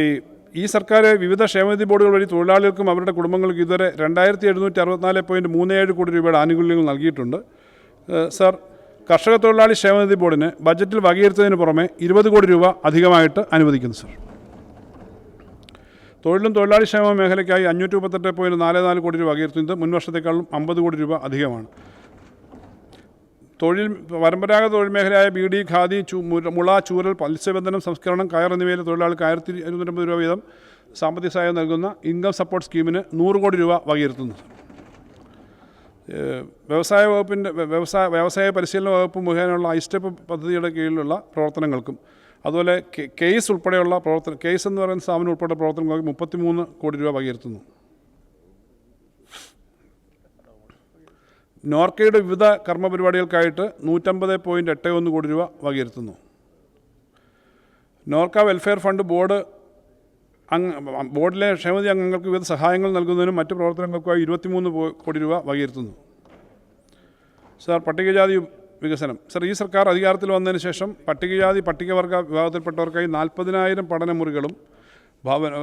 ഈ ഈ സർക്കാർ വിവിധ ക്ഷേമനിധി ബോർഡുകൾ വഴി തൊഴിലാളികൾക്കും അവരുടെ കുടുംബങ്ങൾക്കും ഇതുവരെ രണ്ടായിരത്തി എഴുന്നൂറ്റി അറുപത്തിനാല് പോയിന്റ് മൂന്ന് ഏഴ് കോടി രൂപയുടെ ആനുകൂല്യങ്ങൾ നൽകിയിട്ടുണ്ട്. സർ കർഷക തൊഴിലാളി ക്ഷേമനിധി ബോർഡിന് ബജറ്റിൽ വകയിരുത്തതിന് പുറമെ ഇരുപത് കോടി രൂപ അധികമായിട്ട് അനുവദിക്കുന്നു സർ. തൊഴിലും തൊഴിലാളി ക്ഷേമ മേഖലയ്ക്കായി അഞ്ഞൂറ്റി മുപ്പത്തെട്ട് പോയിന്റ് നാല് നാല് കോടി രൂപ വകയിരുത്തുന്നത് മുൻ വർഷത്തേക്കാളും അമ്പത് കോടി രൂപ അധികമാണ്. തൊഴിൽ പരമ്പരാഗത തൊഴിൽ മേഖലയായ ബീഡി ഖാദി മുള ചൂരൽ മത്സ്യബന്ധനം സംസ്കരണം കയർ എന്നിവയിലെ തൊഴിലാളികൾക്ക് ആയിരത്തി ഇരുന്നൂറ്റമ്പത് രൂപ വീതം സാമ്പത്തിക സഹായം നൽകുന്ന ഇൻകം സപ്പോർട്ട് സ്കീമിന് നൂറ് കോടി രൂപ വകയിരുത്തുന്നു. വ്യവസായ വകുപ്പിന്റെ വ്യവസായ വ്യവസായ പരിശീലന വകുപ്പ് മുഖേനയുള്ള ഐസ്റ്റെപ്പ് പദ്ധതിയുടെ കീഴിലുള്ള പ്രവർത്തനങ്ങൾക്കും അതുപോലെ കേസ് ഉൾപ്പെടെയുള്ള പ്രവർത്തനം കേസ് എന്ന് പറയുന്ന സ്ഥാപനം ഉൾപ്പെടെ പ്രവർത്തനങ്ങൾക്ക് മുപ്പത്തിമൂന്ന് കോടി രൂപ വകയിരുത്തുന്നു. നോർക്കയുടെ വിവിധ കർമ്മ പരിപാടികൾക്കായിട്ട് നൂറ്റമ്പത് പോയിന്റ് എട്ട് ഒന്ന് കോടി രൂപ വകയിരുത്തുന്നു. നോർക്ക വെൽഫെയർ ഫണ്ട് ബോർഡ് അംഗ ബോർഡിലെ ക്ഷേമതി അംഗങ്ങൾക്ക് വിവിധ സഹായങ്ങൾ നൽകുന്നതിനും മറ്റ് പ്രവർത്തനങ്ങൾക്കുമായി ഇരുപത്തിമൂന്ന് കോടി രൂപ വകയിരുത്തുന്നു. സാർ പട്ടികജാതി വികസനം. സാർ ഈ സർക്കാർ അധികാരത്തിൽ വന്നതിന് ശേഷം പട്ടികജാതി പട്ടികവർഗ വിഭാഗത്തിൽപ്പെട്ടവർക്കായി നാൽപ്പതിനായിരം പഠനമുറികളും ഭവന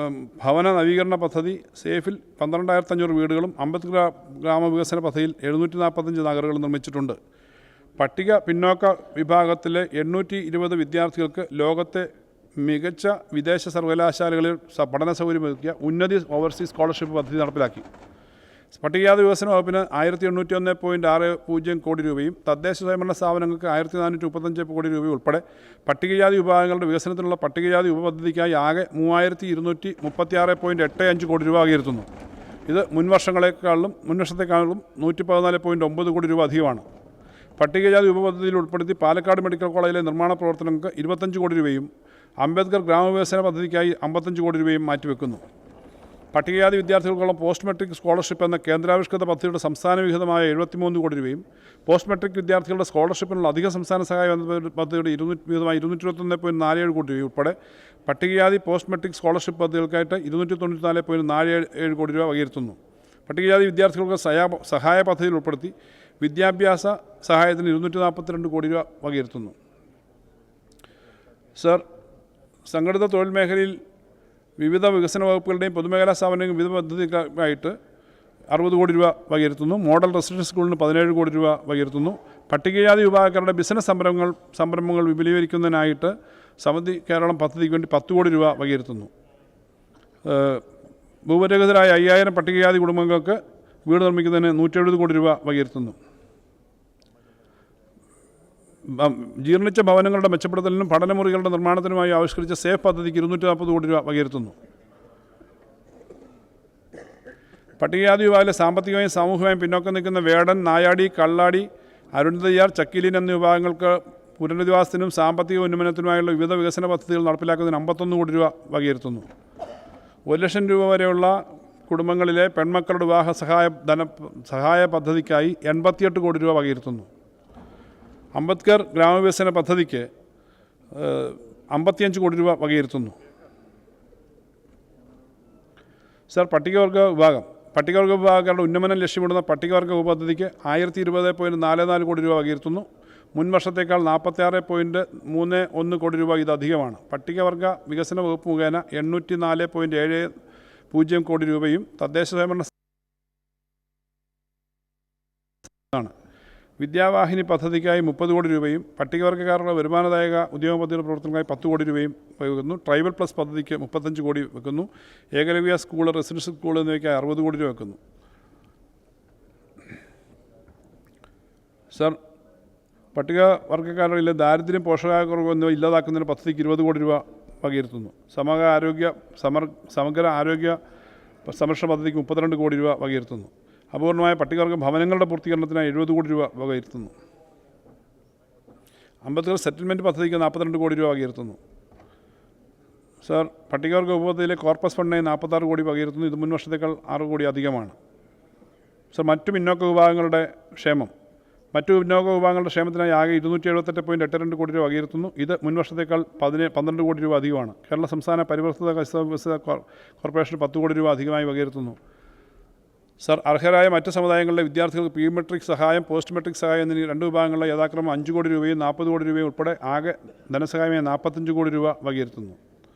ഭവന നവീകരണ പദ്ധതി സേഫിൽ പന്ത്രണ്ടായിരത്തി അഞ്ഞൂറ് വീടുകളും അമ്പത് ഗ്രാ ഗ്രാമവികസന പദ്ധതിയിൽ എഴുന്നൂറ്റി നാൽപ്പത്തഞ്ച് നഗറുകളും നിർമ്മിച്ചിട്ടുണ്ട്. പട്ടിക പിന്നോക്ക വിഭാഗത്തിലെ എണ്ണൂറ്റി ഇരുപത് വിദ്യാർത്ഥികൾക്ക് ലോകത്തെ മികച്ച വിദേശ സർവകലാശാലകളിൽ പഠന സൗകര്യമൊരുക്കിയ ഉന്നതി ഓവർസീസ് സ്കോളർഷിപ്പ് പദ്ധതി നടപ്പിലാക്കി. പട്ടികജാതി വികസന വകുപ്പിന് ആയിരത്തി എണ്ണൂറ്റി ഒന്ന് പോയിന്റ് ആറ് പൂജ്യം കോടി രൂപയും തദ്ദേശ സ്വയംഭരണ സ്ഥാപനങ്ങൾക്ക് ആയിരത്തി നാനൂറ്റി മുപ്പത്തഞ്ച് കോടി രൂപയും ഉൾപ്പെടെ പട്ടികജാതി വിഭാഗങ്ങളുടെ വികസനത്തിനുള്ള പട്ടികജാതി ഉപപദ്ധതിക്കായി ആകെ മൂവായിരത്തി ഇരുന്നൂറ്റി മുപ്പത്തി ആറ് പോയിന്റ് എട്ട് അഞ്ച് കോടി രൂപ ആകിയിരുത്തുന്നു. ഇത് മുൻവർഷങ്ങളെക്കാളും മുൻവർഷത്തെക്കാളും മുൻ വർഷത്തെക്കാളും നൂറ്റി പതിനാല് പോയിന്റ് ഒമ്പത് കോടി രൂപ അധികമാണ്. പട്ടികജാതി ഉപപദ്ധതിയിൽ ഉൾപ്പെടുത്തി പാലക്കാട് മെഡിക്കൽ കോളേജിലെ നിർമ്മാണ പ്രവർത്തനങ്ങൾക്ക് ഇരുപത്തഞ്ച് കോടി രൂപയും അംബേദ്കർ ഗ്രാമവികസന പദ്ധതിക്കായി അമ്പത്തഞ്ച് കോടി രൂപയും മാറ്റിവെക്കുന്നു. പട്ടികജാതി വിദ്യാർത്ഥികൾക്കുള്ള പോസ്റ്റ് മെട്രിക് സ്കോളർഷിപ്പ് എന്ന കേന്ദ്രാവിഷ്കൃത പദ്ധതിയുടെ സംസ്ഥാന വിഹിതമായ എഴുപത്തിമൂന്ന് കോടി രൂപയും പോസ്റ്റ് മെട്രിക് വിദ്യാർത്ഥികളുടെ സ്കോളർഷിപ്പിനുള്ള അധിക സംസ്ഥാന സഹായ എന്ന പദ്ധതിയുടെ ഇരുന്നൂറ്റി വിഹിതമായ ഇരുന്നൂറ്റി ഇരുപത്തൊന്ന് പോയിന്റ് നാല് ഏഴ് കോടി രൂപ ഉൾപ്പെടെ പട്ടികജാതി പോസ്റ്റ് മെട്രിക് സ്കോളർഷിപ്പ് പദ്ധതികൾക്കായിട്ട് ഇരുന്നൂറ്റി തൊണ്ണൂറ്റി നാല് പോയിന്റ് നാല് ഏഴ് കോടി രൂപ വകയിരുത്തുന്നു. പട്ടികജാതി വിദ്യാർത്ഥികൾക്ക് സഹായ സഹായ പദ്ധതിയിൽ ഉൾപ്പെടുത്തി വിദ്യാഭ്യാസ സഹായത്തിന് ഇരുന്നൂറ്റി നാൽപ്പത്തിരണ്ട് കോടി രൂപ വകയിരുത്തുന്നു. സർ സംഘടിത തൊഴിൽ മേഖലയിൽ വിവിധ വികസന വകുപ്പുകളുടെയും പൊതുമേഖലാ സ്ഥാപനങ്ങളും വിവിധ പദ്ധതികളായിട്ട് അറുപത് കോടി രൂപ വകയിരുത്തുന്നു. മോഡൽ റെസിഡൻഷ്യൽ സ്കൂളിന് പതിനേഴ് കോടി രൂപ വകയിരുത്തുന്നു. പട്ടികജാതി വിഭാഗക്കാരുടെ ബിസിനസ് സംരംഭങ്ങൾ സംരംഭങ്ങൾ വിപുലീകരിക്കുന്നതിനായിട്ട് സമിതി കേരളം പദ്ധതിക്ക് വേണ്ടി പത്ത് കോടി രൂപ വകയിരുത്തുന്നു. ഭൂപരഹിതരായ അയ്യായിരം പട്ടികജാതി കുടുംബങ്ങൾക്ക് വീട് നിർമ്മിക്കുന്നതിന് നൂറ്റി എഴുപത് കോടി രൂപ വകയിരുത്തുന്നു. ജീർണിച്ച ഭവനങ്ങളുടെ മെച്ചപ്പെടുത്തലിനും പഠനമുറികളുടെ നിർമ്മാണത്തിനുമായി ആവിഷ്കരിച്ച സേഫ് പദ്ധതിക്ക് ഇരുന്നൂറ്റി നാൽപ്പത് കോടി രൂപ വകയിരുത്തുന്നു. പട്ടികജാതി വിഭാഗത്തിലെ സാമ്പത്തികമായും സാമൂഹികമായും പിന്നോക്കം നിൽക്കുന്ന വേടൻ നായാടി കള്ളാടി അരുൺതയ്യാർ ചക്കിലിൻ എന്നീ വിഭാഗങ്ങൾക്ക് പുനരധിവാസത്തിനും സാമ്പത്തിക ഉന്നമനത്തിനുമായുള്ള വിവിധ വികസന പദ്ധതികൾ നടപ്പിലാക്കുന്നതിന് അമ്പത്തൊന്ന് കോടി രൂപ വകയിരുത്തുന്നു. ഒരു ലക്ഷം രൂപ വരെയുള്ള കുടുംബങ്ങളിലെ പെൺമക്കളുടെ വിവാഹ സഹായ ധന സഹായ പദ്ധതിക്കായി എൺപത്തിയെട്ട് കോടി രൂപ വകയിരുത്തുന്നു. അംബേദ്കർ ഗ്രാമവികസന പദ്ധതിക്ക് അമ്പത്തിയഞ്ച് കോടി രൂപ വകയിരുത്തുന്നു. സർ പട്ടികവർഗ വിഭാഗം. പട്ടികവർഗ വിഭാഗക്കാരുടെ ഉന്നമനം ലക്ഷ്യമിടുന്ന പട്ടികവർഗ ഉപപദ്ധതിക്ക് ആയിരത്തി ഇരുപത് പോയിന്റ് നാല് നാല് കോടി രൂപ വകയിരുത്തുന്നു. മുൻ വർഷത്തേക്കാൾ നാൽപ്പത്തിയാറ് പോയിന്റ് മൂന്ന് ഒന്ന് കോടി രൂപ ഇത് അധികമാണ്. പട്ടികവർഗ വികസന വകുപ്പ് മുഖേന എണ്ണൂറ്റി നാല് പോയിന്റ് ഏഴ് പൂജ്യം കോടി രൂപയും തദ്ദേശ സ്വയംഭരണ ആണ് വിദ്യാവാഹിനി പദ്ധതിക്കായി മുപ്പത് കോടി രൂപയും പട്ടികവർഗക്കാരുടെ വരുമാനദായക ഉദ്യോഗ പദ്ധതിയുടെ പ്രവർത്തനങ്ങൾക്കായി പത്ത് കോടി രൂപയും വെക്കുന്നു ട്രൈബൽ പ്ലസ് പദ്ധതിക്ക് മുപ്പത്തഞ്ച് കോടി വെക്കുന്നു. ഏകലവ്യ സ്കൂൾ റെസിഡൻഷ്യൽ സ്കൂൾ എന്നിവയ്ക്കായി അറുപത് കോടി രൂപ വെക്കുന്നു. സർ പട്ടിക വർഗക്കാരിലെ ദാരിദ്ര്യം പോഷകാഹാരക്കുറവ് എന്നിവ ഇല്ലാതാക്കുന്നതിന് പദ്ധതിക്ക് ഇരുപത് കോടി രൂപ വകയിരുത്തുന്നു. സമഗ്ര ആരോഗ്യ സമർ സമഗ്ര ആരോഗ്യ സംരക്ഷണ പദ്ധതിക്ക് മുപ്പത്തിരണ്ട് കോടി രൂപ വകയിരുത്തുന്നു. അപൂർണമായ പട്ടികവർഗ ഭവനങ്ങളുടെ പൂർത്തീകരണത്തിനായി എഴുപത് കോടി രൂപ വകയിരുത്തുന്നു. അമ്പത്തികൾ സെറ്റിൽമെന്റ് പദ്ധതിക്ക് നാൽപ്പത്തിരണ്ട് കോടി രൂപ വകയിരുത്തുന്നു. സർ പട്ടികവർഗ ഉപപദ്ധതിയിലെ കോർപ്പസ് ഫണ്ടിനായി നാൽപ്പത്താറ് കോടി വകയിരുത്തുന്നു. ഇത് മുൻ വർഷത്തേക്കാൾ ആറ് കോടി അധികമാണ്. സർ മറ്റു പിന്നോക്ക വിഭാഗങ്ങളുടെ ക്ഷേമം. മറ്റു പിന്നോക്ക വിഭാഗങ്ങളുടെ ക്ഷേമത്തിനായി ആകെ ഇരുന്നൂറ്റി എഴുപത്തെട്ട് പോയിന്റ് എട്ട് രണ്ട് കോടി രൂപ വകയിരുത്തുന്നു. ഇത് മുൻ വർഷത്തേക്കാൾ പതിനേ പന്ത്രണ്ട് കോടി രൂപ അധികമാണ്. കേരള സംസ്ഥാന പരിവർത്തിത കർഷക വികസിത കോർപ്പറേഷൻ പത്ത് കോടി രൂപ അധികമായി വകയിരുത്തുന്നു. സർ അർഹരായ മറ്റ് സമുദായങ്ങളിലെ വിദ്യാർത്ഥികൾക്ക് പ്രീ മെട്രിക് സഹായം പോസ്റ്റ് മെട്രിക് സഹായം എന്നീ രണ്ട് വിഭാഗങ്ങളിലെ യഥാക്രമം അഞ്ച് കോടി രൂപയും നാൽപ്പത് കോടി രൂപയും ഉൾപ്പെടെ ആകെ ധനസഹായമായി നാൽപ്പത്തഞ്ച് കോടി രൂപ വകയിരുത്തുന്നു.